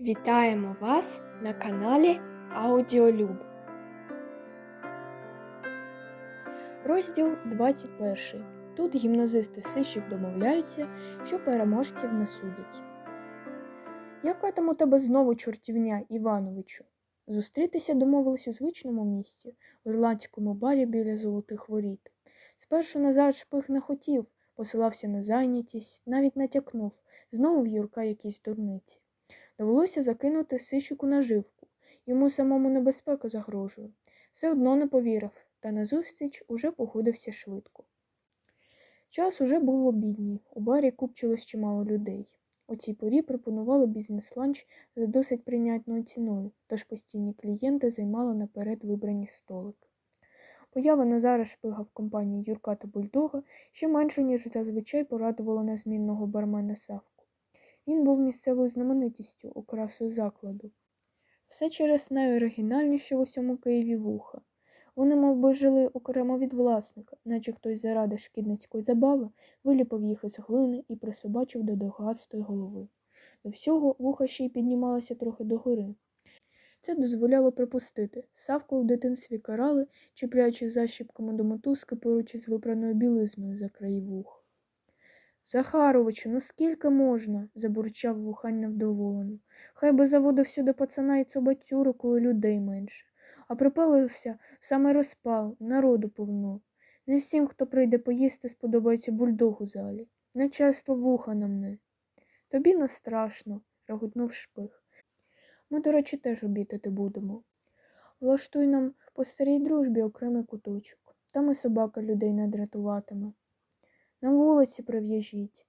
Вітаємо вас на каналі Аудіолюб. Розділ 21. Тут гімназисти сищик домовляються, що переможців не судять. Яка там у тебе знову чортівня, Івановичу? Зустрітися домовились у звичному місці, в ірландському барі біля золотих воріт. Спершу Назар шпих не хотів, посилався на зайнятість, навіть натякнув знову в Юрка якісь дурниці. Довелося закинути сищику наживку. Йому самому небезпека загрожує. Все одно не повірив, та назустріч уже погодився швидко. Час уже був обідній, у барі купчилось чимало людей. У цій порі пропонували бізнес-ланч за досить прийнятною ціною, тож постійні клієнти займали наперед вибрані столики. Поява Назара Шпига в компанії Юрка та Бульдога ще менше, ніж зазвичай порадувала незмінного бармена Савку. Він був місцевою знаменитістю, окрасою закладу. Все через найоригінальніше в усьому Києві вуха. Вони мов би, жили окремо від власника, наче хтось заради шкідницької забави виліпив їх із глини і присобачив до догастої голови. До всього вуха ще й піднімалася трохи догори. Це дозволяло припустити. Савку в дитинстві карали, чіпляючи защіпками до мотузки поруч із випраною білизною за краї вух. Захаровичу, ну скільки можна? забурчав вухань невдоволено. Хай би заводив сюди пацана і цобатюру, коли людей менше. А припалився саме розпал, народу повно. Не всім, хто прийде поїсти, сподобається бульдог у залі. Начальство вуха на мене. Тобі не страшно, реготнув шпих. Ми, до речі, теж обідати будемо. Влаштуй нам по старій дружбі окремий куточок. Там і собака людей не дратуватиме. На вулиці прив'яжіть.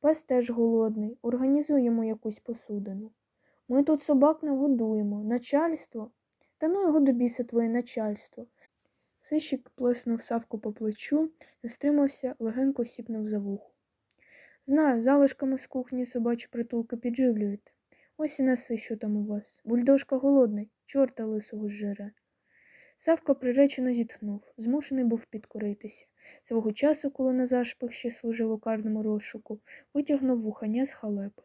Пес теж голодний, організуй йому якусь посудину. Ми тут собак не годуємо. Начальство? Та ну його до біса твоє начальство. Сищик плеснув савку по плечу, не стримався, легенько сіпнув за вухо. Знаю, залишками з кухні собачі притулки підживлюєте. Ось і неси, що там у вас. Бульдожка голодний, чорта лисого зжере. Савка приречено зітхнув, змушений був підкоритися. Свого часу, коли Назар Шпих ще служив у карному розшуку, витягнув вухання з халепи.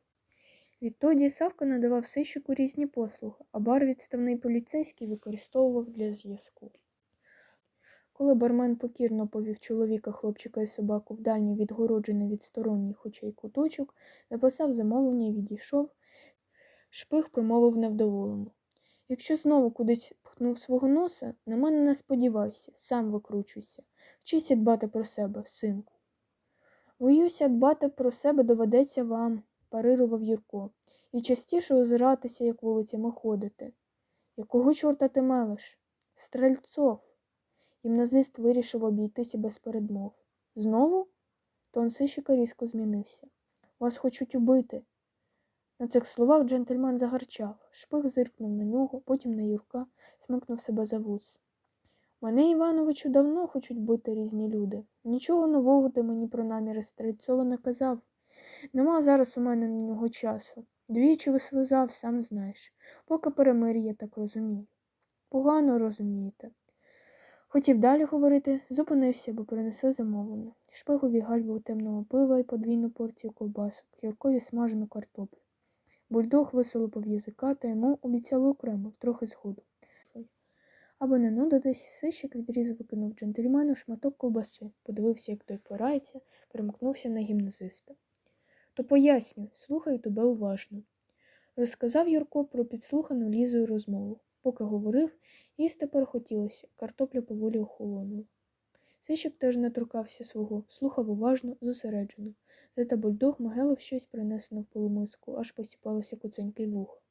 Відтоді Савка надавав сищику різні послуги, а бар відставний поліцейський використовував для зв'язку. Коли бармен покірно повів чоловіка, хлопчика і собаку в дальній відгороджений від сторонніх очей куточок, написав замовлення і відійшов, шпих промовив невдоволено. Якщо знову кудись пхнув свого носа, на мене не сподівайся, сам викручуйся. Вчися дбати про себе, синку. Боюся, дбати про себе доведеться вам, парирував Юрко, і частіше озиратися, як вулицями ходити. Якого чорта ти мелиш? Стрельцов. Гімназист вирішив обійтися без передмов. Знову? Тон сищика різко змінився. Вас хочуть убити. На цих словах джентльмен загарчав, шпих зиркнув на нього, потім на Юрка, смикнув себе за вус. Мене, Івановичу, давно хочуть бити різні люди. Нічого нового ти мені про наміри Стрельцова не казав. Нема зараз у мене на нього часу. Двічі вислизав, сам знаєш. Поки перемир'я, так розумію. Погано розумієте. Хотів далі говорити, зупинився, бо принесли замовлення. Шпигові гальбу темного пива і подвійну порцію ковбасок, Юркові смажену картоплю. Бульдог висолопив язика та йому обіцяли окремо, трохи згоду. Аби не нудитись, сищик відріз викинув джентльмену шматок ковбаси, подивився, як той порається, перемкнувся на гімназиста. То поясню, слухаю тебе уважно. Розказав Юрко про підслухану лізою розмову. Поки говорив, їсти перехотілося, картопля поволі охолонула. Сищик теж не торкався свого, слухав уважно, зосереджено. Зате бульдог могилив щось принесено в полумиску, аж посіпалося куценький вух.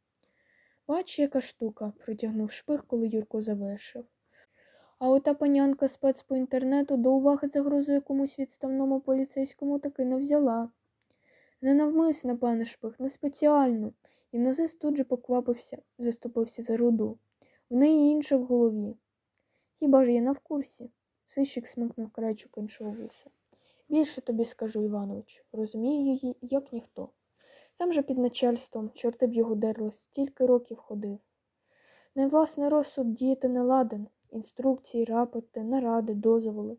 Бач, яка штука, протягнув шпих, коли Юрко завершив. А ота панянка спец по інтернету до уваги загрозу якомусь відставному поліцейському таки не взяла. Ненавмисне, пане шпих, не спеціально. Гімназист тут же поквапився, заступився за руду. В неї інше в голові. Хіба ж я не в курсі? Сищик смикнув крайчик іншого вуса. Більше тобі скажу, Іванович, розумію її, як ніхто. Сам же під начальством, чорти б його дерли, стільки років ходив. На власний розсуд діяти не ладен, інструкції, рапорти, наради, дозволи.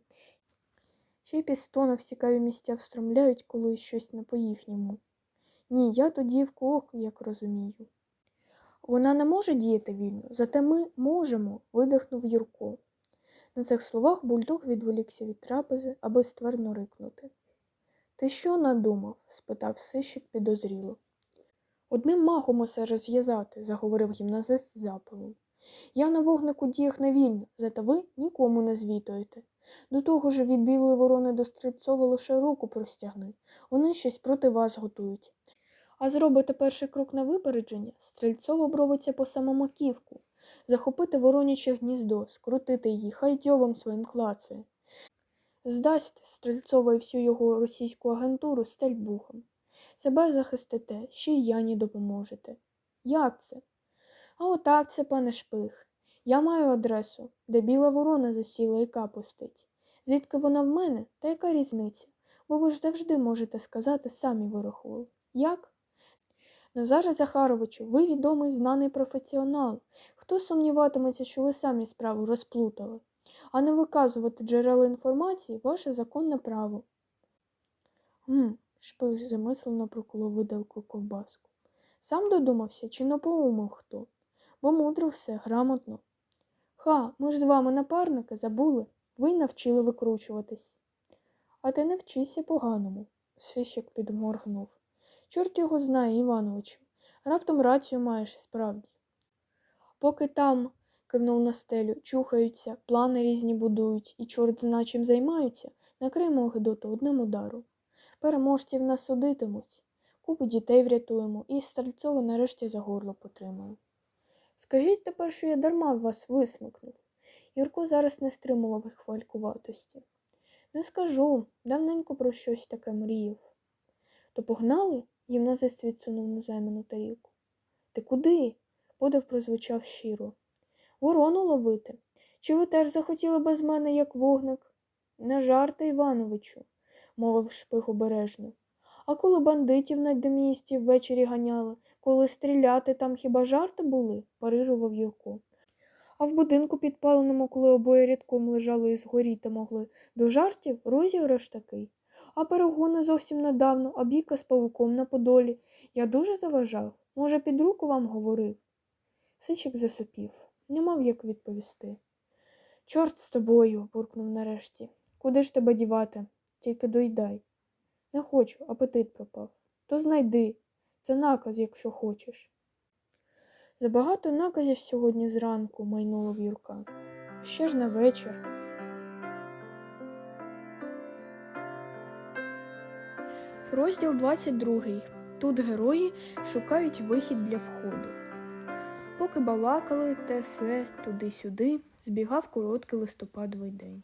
Ще й пістони в цікаві місця встромляють, коли щось не по-їхньому. Ні, я тоді в кох, як розумію. Вона не може діяти вільно, зате ми можемо, видихнув Юрко. На цих словах бульдог відволікся від трапези, аби ствердно рикнути. Ти що надумав? спитав сищик підозріло. Одним махом усе розв'язати, заговорив гімназист з запалом. Я на вогнику діях невільно, зате ви нікому не звітуєте. До того ж від білої ворони до Стрельцова лише руку простягни. Вони щось проти вас готують. А зробите перший крок на випередження, Стрельцов обробиться по самому ківку, захопити вороняче гніздо, скрутити її, хай дьобом своїм клацає. Здасть Стрельцова і всю його російську агентуру стельбухом. Себе захистите, ще й Яні допоможете. Як це? А отак це, пане шпих. Я маю адресу, де біла ворона засіла і капустить. Звідки вона в мене, та яка різниця? Бо ви ж завжди можете сказати, самі вирахували. Як? Назаре Захаровичу, ви відомий знаний професіонал. Хто сумніватиметься, що ви самі справу розплутали? А не виказувати джерела інформації ваше законне право. Гм, шпих замислено проколов виделку ковбаску. Сам додумався, чи напоумив хто? Бо мудро все, грамотно. Ха, ми ж з вами напарники забули, ви навчили викручуватись. А ти не вчися поганому, Сищик підморгнув. Чорт його знає, Івановичу. Раптом рацію маєш справді. Поки там, кивнув на стелю, чухаються, плани різні будують і чорт зна чим займаються, накриємо Гедоту одним ударом. Переможців нас судитимуть, купу дітей врятуємо і Стрельцова нарешті за горло потримаємо. Скажіть тепер, що я дарма вас висмикнув. Юрко зараз не стримував хвалькуватості. Не скажу, давненько про щось таке мріяв. То погнали? Гімназист відсунув на займану тарілку. Ти куди? подив прозвучав щиро. Ворону ловити. Чи ви теж захотіли без мене, як вогник? Не жарти, Івановичу, мовив шпих обережно. А коли бандитів на демісті ввечері ганяли, коли стріляти там хіба жарти були? парирував Юрко. А в будинку підпаленому, коли обоє рядком лежали і згоріти могли, до жартів розіграш такий. А перегони зовсім недавно, а бійка з павуком на подолі. Я дуже заважав. Може, під руку вам говорив? Сичик засопів, не мав як відповісти. Чорт з тобою, буркнув нарешті. Куди ж тебе дівати? Тільки доїдай. Не хочу, апетит пропав. То знайди. Це наказ, якщо хочеш. Забагато наказів сьогодні зранку, майнуло Юрка. Ще ж на вечір. Розділ 22. Тут герої шукають вихід для входу. Поки балакали, ТСС туди-сюди, збігав короткий листопадовий день.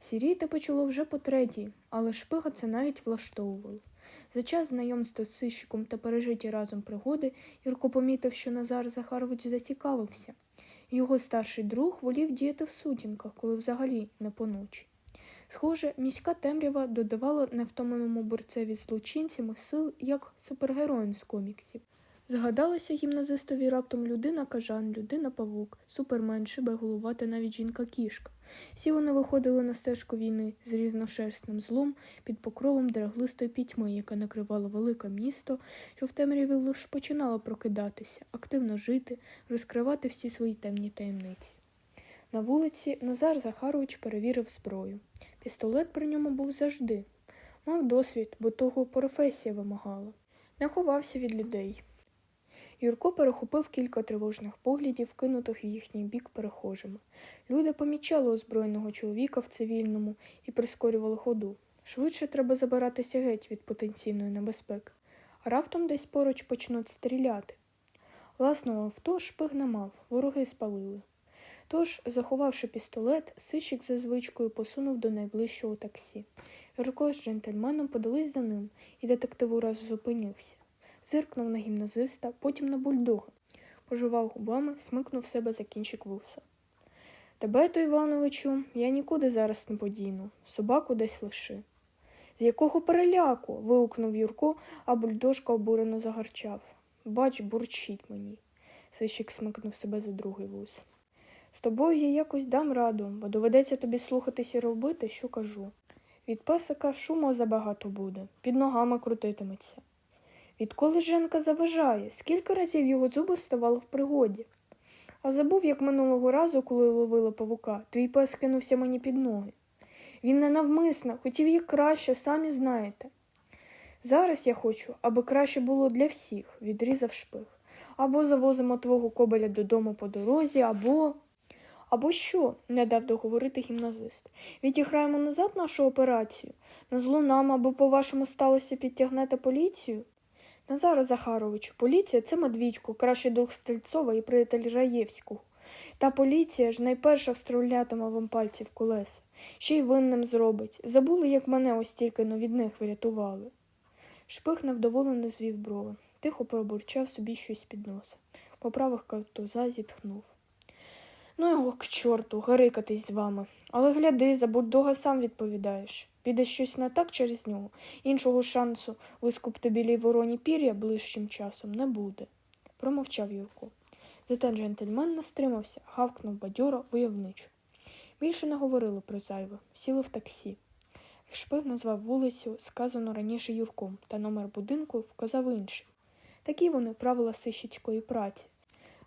Сіріти почало вже по третій, але шпига це навіть влаштовувало. За час знайомства з сищиком та пережиті разом пригоди Юрко помітив, що Назар Захарович зацікавився. Його старший друг волів діяти в сутінках, коли взагалі не поночі. Схоже, міська темрява додавала невтомленому борцеві злочинцями сил як супергероям з коміксів. Згадалася гімназистові раптом людина кажан, людина павук, супермен, шибеголова та навіть жінка-кішка. Всі вони виходили на стежку війни з різношерстним злом під покровом драглистої пітьми, яка накривала велике місто, що в темряві лише починало прокидатися, активно жити, розкривати всі свої темні таємниці. На вулиці Назар Захарович перевірив зброю. Пістолет при ньому був завжди. Мав досвід, бо того професія вимагала. Не ховався від людей. Юрко перехопив кілька тривожних поглядів, кинутих в їхній бік перехожими. Люди помічали озброєного чоловіка в цивільному і прискорювали ходу. Швидше треба забиратися геть від потенційної небезпеки, а раптом десь поруч почнуть стріляти. Власного авто шпиг не мав, вороги спалили. Тож, заховавши пістолет, сищик за звичкою посунув до найближчого таксі. Юрко з джентльменом подались за ним, і детектив ураз зупинився. Зиркнув на гімназиста, потім на бульдога. Пожував губами, смикнув себе за кінчик вуса. Тебе, то, Івановичу, я нікуди зараз не подіну, собаку десь лиши. З якого переляку? вигукнув Юрко, а бульдожка обурено загарчав. Бач, бурчить мені. Сищик смикнув себе за другий вус. З тобою я якось дам раду, бо доведеться тобі слухатись і робити, що кажу. Від песика шуму забагато буде, під ногами крутитиметься. Відколи Женка заважає, скільки разів його зуби ставали в пригоді. А забув, як минулого разу, коли ловила павука, твій пес кинувся мені під ноги. Він ненавмисно, хотів їй краще, самі знаєте. Зараз я хочу, аби краще було для всіх, відрізав шпих. Або завозимо твого кобеля додому по дорозі, або. Або що? не дав договорити гімназист. Відіграємо назад нашу операцію. На зло нам, аби по-вашому сталося підтягнете поліцію? Назаре Захаровичу, поліція це Медвідько, кращий друг Стрельцова і приятель Раєвського. Та поліція ж найперша встрілятиме вам пальці в колеса. Ще й винним зробить. Забули, як мене ось тільки но від них врятували. Шпих невдоволено звів брови, тихо пробурчав собі щось під носа. Поправив картуза, зітхнув. Ну його к чорту, гарикатись з вами. Але гляди, за Буддога сам відповідаєш. Піде щось не так через нього, іншого шансу вискупти білій вороні пір'я ближчим часом не буде, промовчав Юрко. Зате джентльмен не стримався, гавкнув бадьоро войовничо. Більше не говорили про зайве, сіли в таксі. Шпиг назвав вулицю, сказану раніше Юрком, та номер будинку вказав інший. Такі вони правила сищицької праці.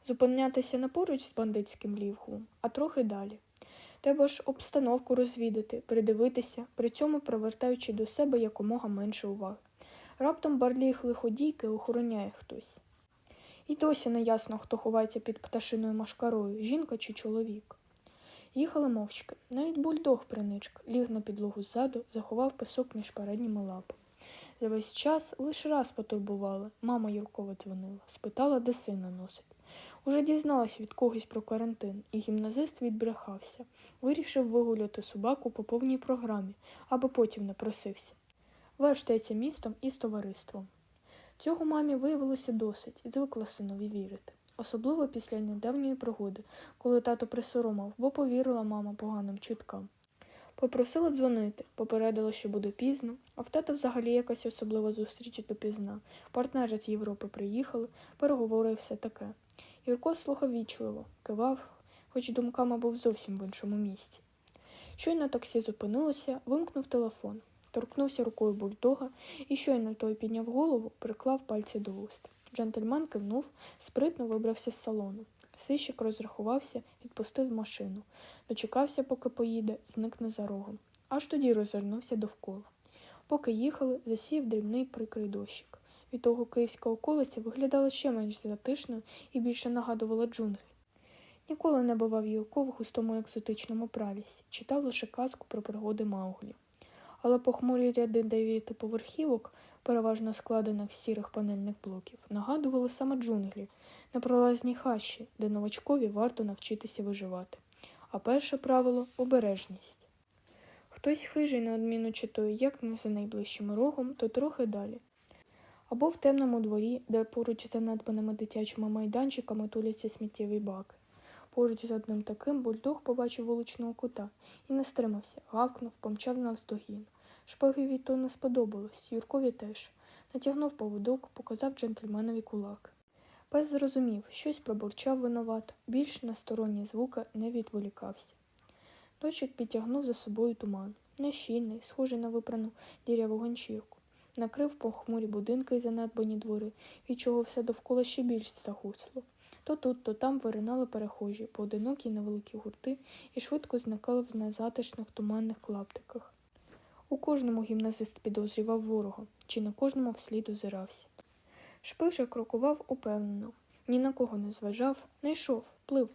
Зупинятися не поруч з бандитським лівгом, а трохи далі. Треба ж обстановку розвідати, придивитися, при цьому привертаючи до себе якомога менше уваги. Раптом барліг лиходійки охороняє хтось. І досі не ясно, хто ховається під пташиною машкарою, жінка чи чоловік. Їхали мовчки. Навіть бульдог приничк ліг на підлогу ззаду, заховав песок між передніми лапами. За весь час лише раз потурбували. Мама Юркова дзвонила, спитала, де сина носить. Уже дізналась від когось про карантин, і гімназист відбрехався. Вирішив вигуляти собаку по повній програмі, аби потім не просився. Вештається містом і з товариством. Цього мамі виявилося досить, і звикла синові вірити. Особливо після недавньої пригоди, коли тато присоромав, бо повірила мама поганим чуткам. Попросила дзвонити, попередила, що буде пізно, а в тата взагалі якась особлива зустріч допізна. Партнери з Європи приїхали, переговори і все таке. Юрко слухав вічливо, кивав, хоч думками був зовсім в іншому місці. Щойно таксі зупинилося, вимкнув телефон, торкнувся рукою бульдога і щойно той підняв голову, приклав пальці до вуст. Джентльмен кивнув, спритно вибрався з салону. Сищик розрахувався, відпустив машину. Дочекався, поки поїде, зникне за рогом. Аж тоді розвернувся довкола. Поки їхали, засів дрібний прикрий дощик. Від того київська околиця виглядала ще менш затишною і більше нагадувала джунглі. Ніколи не бував Юрко в густому екзотичному пралісі, читав лише казку про пригоди Мауглі. Але похмурі ряди дев'ятиповерхівок, переважно складених з сірих панельних блоків, нагадували саме джунглі, непролазні хащі, де новачкові варто навчитися виживати. А перше правило обережність. Хтось хижий на одміну читає як не за найближчим рогом, то трохи далі. Або в темному дворі, де поруч з занедбаними дитячими майданчиками туляться сміттєві баки. Поруч з одним таким бульдог побачив вуличного кута і не стримався, гавкнув, помчав навздогін. Шпагові то не сподобалось, Юркові теж. Натягнув поводок, показав джентльменові кулак. Пес зрозумів, щось пробурчав винувато, більш на сторонні звуки не відволікався. Дочик підтягнув за собою туман, нещільний, схожий на випрану діряву ганчірку. Накрив похмурі будинки і занедбані двори, від чого все довкола ще більш загусло. То тут, то там виринали перехожі, поодинокі невеликі гурти і швидко зникали в незатишних туманних клаптиках. У кожному гімназист підозрював ворога, чи на кожному вслід озирався. Шпиша крокував упевнено, ні на кого не зважав, не йшов, плив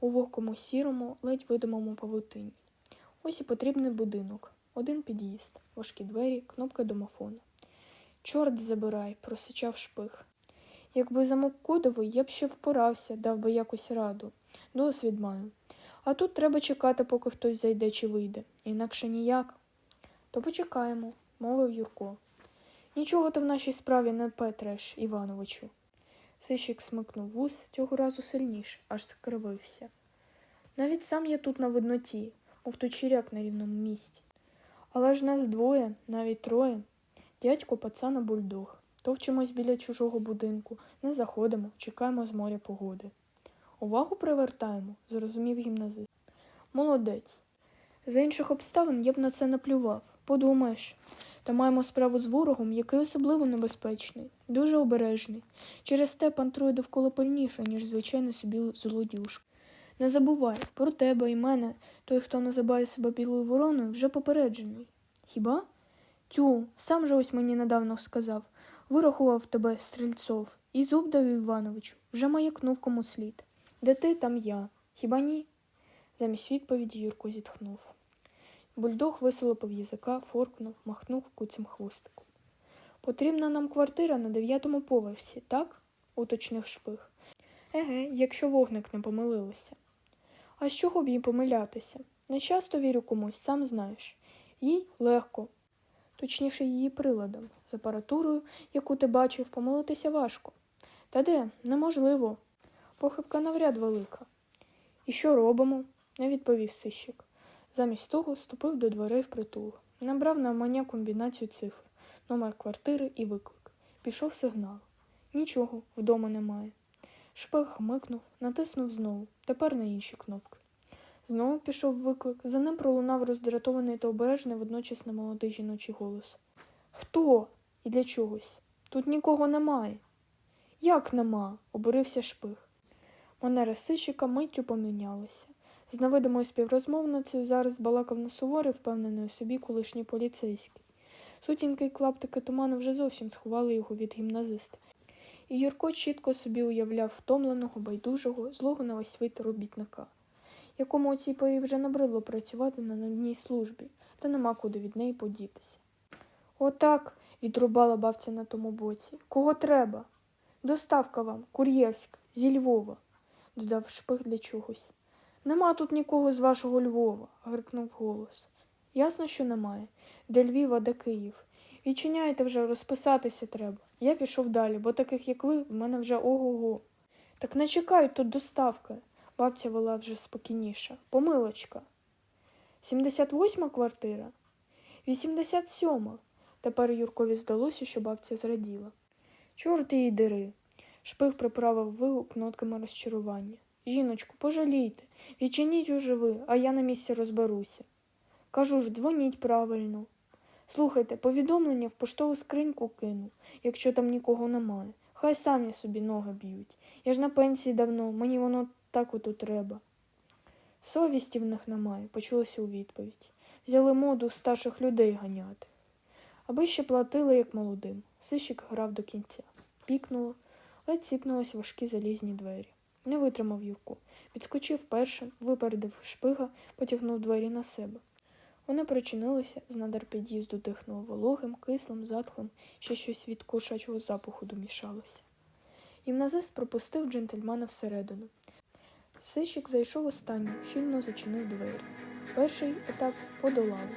у вогкому сірому, ледь видимому павутині. Ось і потрібний будинок, один під'їзд, важкі двері, кнопка домофону. Чорт забирай, просичав шпих. Якби замок кодовий, я б ще впорався, дав би якось раду. Досвід маю. А тут треба чекати, поки хтось зайде чи вийде. Інакше ніяк. То почекаємо, мовив Юрко. Нічого ти в нашій справі не петреш, Івановичу. Сищик смикнув вуз цього разу сильніше, аж скривився. Навіть сам я тут на видноті, мов точіряк на рівному місці. Але ж нас двоє, навіть троє. Дядько, пацана, бульдог. Товчимось біля чужого будинку, не заходимо, чекаємо з моря погоди. Увагу привертаємо, зрозумів гімназист. Молодець. За інших обставин я б на це наплював. Подумаєш, Та маємо справу з ворогом, який особливо небезпечний, дуже обережний. Через те пантрує довкола пильніше, ніж звичайно собі злодюшка. Не забувай, про тебе і мене, той, хто називає себе білою вороною, вже попереджений. Хіба? Тю, сам же ось мені недавно сказав. Вирахував тебе, стрільцов, і зуб дав Івановичу, вже маякнув кому слід. Де ти, там я. Хіба ні? Замість відповіді Юрко зітхнув. Бульдог висолопив язика, форкнув, махнув куцим хвостиком. Потрібна нам квартира на дев'ятому поверсі, так? уточнив шпих. Еге, якщо вогник не помилилися. А з чого б їй помилятися? Не часто вірю комусь, сам знаєш. Їй легко, точніше її приладом, з апаратурою, яку ти бачив, помилитися важко. Та де, неможливо. Похибка навряд велика. І що робимо? не відповів сищик. Замість того ступив до дверей впритул, набрав на маня комбінацію цифр, номер квартири і виклик. Пішов сигнал. Нічого, вдома немає. Шпих хмикнув, натиснув знову, тепер на інші кнопки. Знову пішов виклик, за ним пролунав роздратований та обережний водночас немолодий жіночий голос. Хто? І для чогось? Тут нікого немає. Як нема? обурився шпих. Манера сищика миттю помінялася. З невидимою співрозмовницею зараз балакав на суворий, впевнений у собі колишній поліцейський. Сутінки й клаптики туману вже зовсім сховали його від гімназиста. І Юрко чітко собі уявляв втомленого, байдужого, злого на вид робітника, якому у цій порі вже набридло працювати на нудній службі, та нема куди від неї подітися. Отак, відрубала бабця на тому боці. Кого треба? Доставка вам, кур'єрська, зі Львова, додав шпих для чогось. Нема тут нікого з вашого Львова, грикнув голос. Ясно, що немає. Де Львів, а де Київ. Відчиняйте вже, розписатися треба. Я пішов далі, бо таких, як ви, в мене вже ого-го. Так не чекають тут доставки. Бабця вела вже спокійніша. Помилочка. 78 квартира? 87. Тепер Юркові здалося, що бабця зраділа. Чорт її дири. Шпих приправив вигук нотками розчарування. Жіночку, пожалійте, відчиніть уже ви, а я на місці розберуся. Кажу ж, дзвоніть правильно. Слухайте, повідомлення в поштову скриньку кину, якщо там нікого немає. Хай самі собі ноги б'ють. Я ж на пенсії давно, мені воно так ото треба. Совісті в них немає, почулося у відповідь. Взяли моду старших людей ганяти. Аби ще платили, як молодим. Сищик грав до кінця. Пікнуло, ледь сіпнулись важкі залізні двері. Не витримав Юрко. Відскочив першим, випередив шпига, потягнув двері на себе. Вони причинилися, з надар під'їзду дихнуло вологим, кислим, затхлим, ще щось від кошачого запаху домішалося. Гімназист пропустив джентльмена всередину. Сищик зайшов останній, щільно зачинив двері. Перший етап подолали.